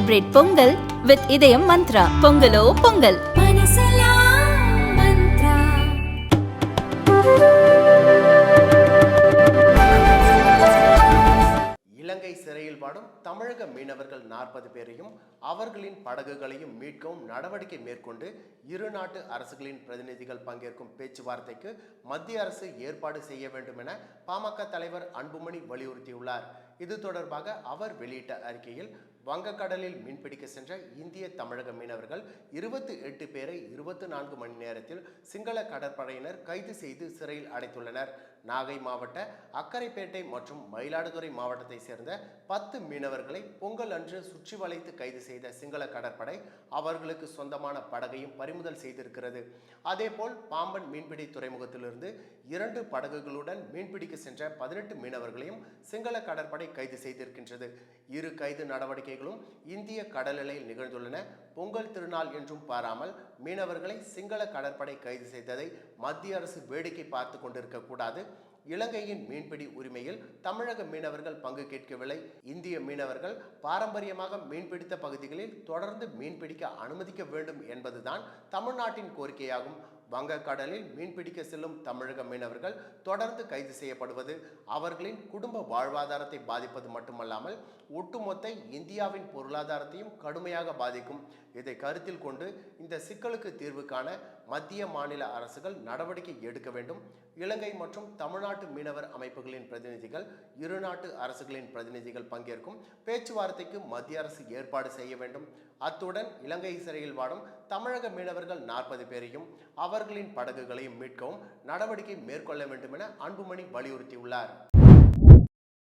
Celebrate Pongal with Idayam Mantra. Pongalo Pongal. இலங்கை சிறையில் வாடும் தமிழக மீனவர்கள் நாற்பது பேரையும் அவர்களின் படகுகளையும் மீட்கவும் நடவடிக்கை மேற்கொண்டு இரு நாட்டு அரசுகளின் பிரதிநிதிகள் பங்கேற்கும் பேச்சுவார்த்தைக்கு மத்திய அரசு ஏற்பாடு செய்ய வேண்டும் என பாமக தலைவர் அன்புமணி வலியுறுத்தியுள்ளார் இது தொடர்பாக அவர் வெளியிட்ட அறிக்கையில் வங்கக்கடலில் மீன்பிடிக்க சென்ற இந்திய தமிழக மீனவர்கள் இருபத்தி எட்டு பேரை இருபத்தி நான்கு மணி நேரத்தில் சிங்கள கடற்படையினர் கைது செய்து சிறையில் அடைத்துள்ளனர். நாகை மாவட்ட அக்கரைப்பேட்டை மற்றும் மயிலாடுதுறை மாவட்டத்தை சேர்ந்த பத்து மீனவர்களை பொங்கல் அன்று சுற்றி வளைத்து கைது செய்த சிங்கள கடற்படை அவர்களுக்கு சொந்தமான படகையும் பறிமுதல் செய்திருக்கிறது. அதேபோல் பாம்பன் மீன்பிடி துறைமுகத்திலிருந்து இரண்டு படகுகளுடன் மீன்பிடிக்க சென்ற பதினெட்டு மீனவர்களையும் சிங்கள கடற்படை கைது செய்திருக்கின்றது. இரு கைது நடவடிக்கைகளும் இந்திய கடல் எல்லையில் நிகழ்ந்துள்ளன. பொங்கல் திருநாள் என்றும் பாராமல் மீனவர்களை சிங்கள கடற்படை கைது செய்ததை மத்திய அரசு வேடிக்கை பார்த்து கொண்டிருக்க கூடாது. இலங்கையின் மீன்பிடி உரிமையில் தமிழக மீனவர்கள் பங்கு கேட்கவில்லை. இந்திய மீனவர்கள் பாரம்பரியமாக மீன்பிடித்த பகுதிகளில் தொடர்ந்து மீன்பிடிக்க அனுமதிக்க வேண்டும் என்பதுதான் தமிழ்நாட்டின் கோரிக்கையாகும். வங்கக்கடலில் மீன்பிடிக்க செல்லும் தமிழக மீனவர்கள் தொடர்ந்து கைது செய்யப்படுவது அவர்களின் குடும்ப வாழ்வாதாரத்தை பாதிப்பது மட்டுமல்லாமல் ஒட்டுமொத்த இந்தியாவின் பொருளாதாரத்தையும் கடுமையாக பாதிக்கும். இதை கருத்தில் கொண்டு இந்த சிக்கலுக்கு தீர்வு காண மத்திய மாநில அரசுகள் நடவடிக்கை எடுக்க வேண்டும். இலங்கை மற்றும் தமிழ்நாட்டு மீனவர் அமைப்புகளின் பிரதிநிதிகள் இரு நாட்டு அரசுகளின் பிரதிநிதிகள் பங்கேற்கும் பேச்சுவார்த்தைக்கு மத்திய அரசு ஏற்பாடு செய்ய வேண்டும். அத்துடன் இலங்கை சிறையில் வாடும் தமிழக மீனவர்கள் நாற்பது பேரையும் அவர் அவர்களின் படகுகளையும் மீட்கவும் நடவடிக்கை மேற்கொள்ள வேண்டும் என அன்புமணி வலியுறுத்தியுள்ளார்.